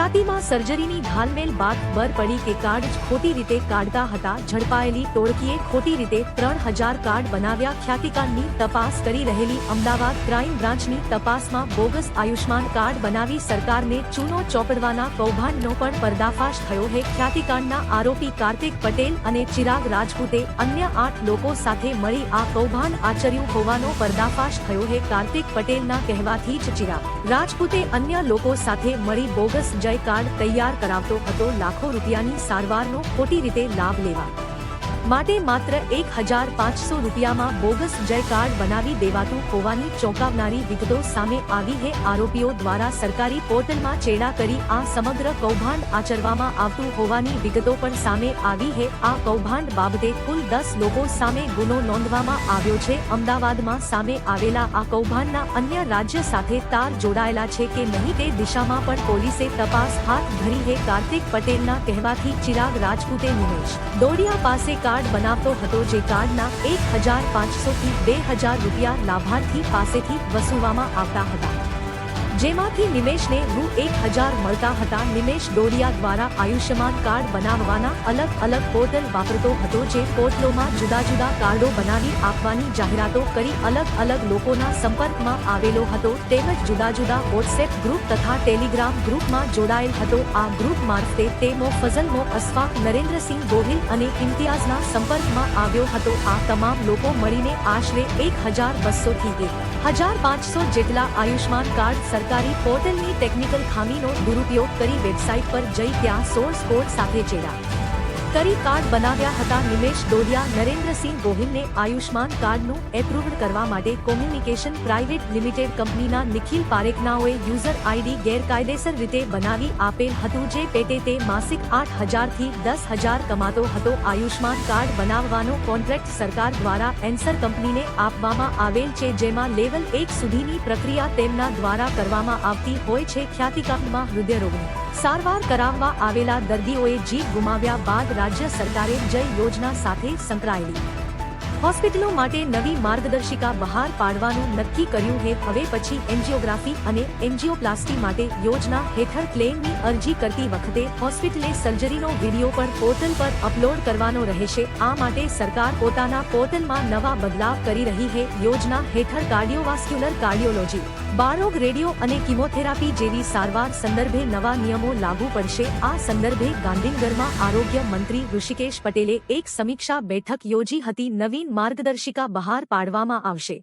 ખ્યાતિમાં સર્જરીની ઘાલમેલ બાદ બર પડી કે કાર્ડ ખોટી રીતે કાઢતા હતા. ઝડપાયેલી ટોળકીએ ખોટી રીતે ત્રણ હજાર કાર્ડ બનાવ્યા. ખ્યાતિકાંડની તપાસ કરી રહેલી અમદાવાદ ક્રાઇમ બ્રાન્ચની તપાસમાં બોગસ આયુષ્માન કાર્ડ બનાવી સરકારને ચૂનો ચોપડવાના કૌભાંડનો પણ પર્દાફાશ થયો હે. ખ્યાતિકાંડના આરોપી કાર્તિક પટેલ અને ચિરાગ રાજપૂતે અન્ય આઠ લોકો સાથે મળી આ કૌભાંડ આચર્યું હોવાનો પર્દાફાશ થયો હે. કાર્તિક પટેલના કહેવાથી જ ચિરાગ રાજપૂતે અન્ય લોકો સાથે મળી બોગસ જય કાર્ડ તૈયાર કરાવતો હતો લાખો રૂપિયાની સારવારનો ખોટી રીતે લાભ લેવા. માટે માત્ર એક હજાર પાંચસો રૂપિયામાં બોગસ જય કાર્ડ બનાવી દેવાતું હોવાની ચોંકાવનારી વિગતો સામે આવી હે આરોપીઓ દ્વારા સરકારી પોર્ટલમાં ચેડા કરી આ સમગ્ર કૌભાંડ આચરવામાં આવતું હોવાની વિગતો પણ સામે આવી હે. આ કૌભાંડ બાબતે કુલ દસ લોકો સામે ગુનો નોંધવામાં આવ્યો છે. અમદાવાદમાં સામે આવેલા આ કૌભાંડના અન્ય રાજ્ય સાથે તાર જોડાયેલા છે કે નહીં તે દિશામાં પણ પોલીસે તપાસ હાથ ધરી હે. કાર્તિક પટેલના કહેવાથી ચિરાગ રાજપૂતે નિમેશ દોડિયા પાસે કાર્ડ બનાવતો હતો જે કાર્ડના એક હજાર પાંચસો થી બે હજાર રૂપિયા લાભાર્થી પાસેથી વસૂલવામાં આવતા હતા. જેમાંથી નિમેશને રૂ એક હજાર મળતા હતા. નિમેશ ડોડિયા દ્વારા આયુષ્યમાન કાર્ડ બનાવવાના અલગ અલગ પોર્ટલ વાપરતો હતો જે પોર્ટલોમાં જુદા જુદા કાર્ડો બનાવી આપવાની જાહેરાતો કરી અલગ અલગ લોકોના સંપર્કમાં આવેલો હતો. તેમજ જુદા જુદા વોટ્સએપ ગ્રુપ તથા ટેલિગ્રામ ગ્રુપમાં જોડાયેલ હતો. આ ગ્રુપ મારફતે તેમો ફઝલમો અસફાક નરેન્દ્રસિંહ ગોહિલ અને ઇમ્તિયાઝના સંપર્કમાં આવ્યો હતો. આ તમામ લોકો મળીને આશરે એક હજાર બસો થી એક હજાર પાંચસો જેટલા આયુષ્માન કાર્ડ સરકારી પોર્ટલની ટેકનિકલ ખામીનો દુરુપયોગ કરી વેબસાઇટ પર જઈ ત્યાં સોર્સ કોડ સાથે ચેડા. કરી કાર્ડ બનાવ્યા હતા. નિમેશ ડોડિયા નરેન્દ્રસિંહ ગોહિલને આયુષ્માન કાર્ડનું એપ્રુવડ કરવા માટે કોમ્યુનિકેશન પ્રાઇવેટ લિમિટેડ કંપનીના નિખિલ પારેખનાઓએ યુઝર આઈડી ગેરકાયદેસર રીતે બનાવી આપેલ હતું જે પેટે તે માસિક આઠ હજારથી દસ હજાર કમાતો હતો. આયુષ્માન કાર્ડ બનાવવાનો કોન્ટ્રાક્ટ સરકાર દ્વારા એન્સર કંપનીને આપવામાં આવેલ છે, જેમાં લેવલ એક સુધીની પ્રક્રિયા તેમના દ્વારા કરવામાં આવતી હોય છે. ખ્યાતિકાંડમાં હૃદયરોગની સારવાર કરાવવા આવેલા દર્દીઓએ જીવ ગુમાવ્યા બાદ રાજ્ય સરકારે જય યોજના સાથે સંકળાયેલી. હોસ્પિટલો માટે નવી માર્ગદર્શિકા બહાર પાડવાનું નક્કી કર્યું હે. હવે પછી એન્જિયોગ્રાફી અને એન્જિયોપ્લાસ્ટી માટે યોજના હેઠળ ક્લેમની અરજી કરતી વખતે હોસ્પિટલે સર્જરીનો વીડિયો પણ પોર્ટલ પર અપલોડ કરવાનો રહેશે. આ માટે સરકાર પોતાના પોર્ટલમાં નવા બદલાવ કરી રહી હે. યોજના હેઠળ કાર્ડિયોવાસ્ક્યુલર કાર્ડિયોલોજી, બારોગ રેડિયો અને કિમોથેરાપી જેવી સારવાર સંદર્ભે નવા નિયમો લાગુ પડશે. આ સંદર્ભે ગાંધીનગરમાં આરોગ્ય મંત્રી ઋષિકેશ પટેલે એક સમીક્ષા બેઠક યોજી હતી. નવીન માર્ગદર્શિકા બહાર પાડવામાં આવશે.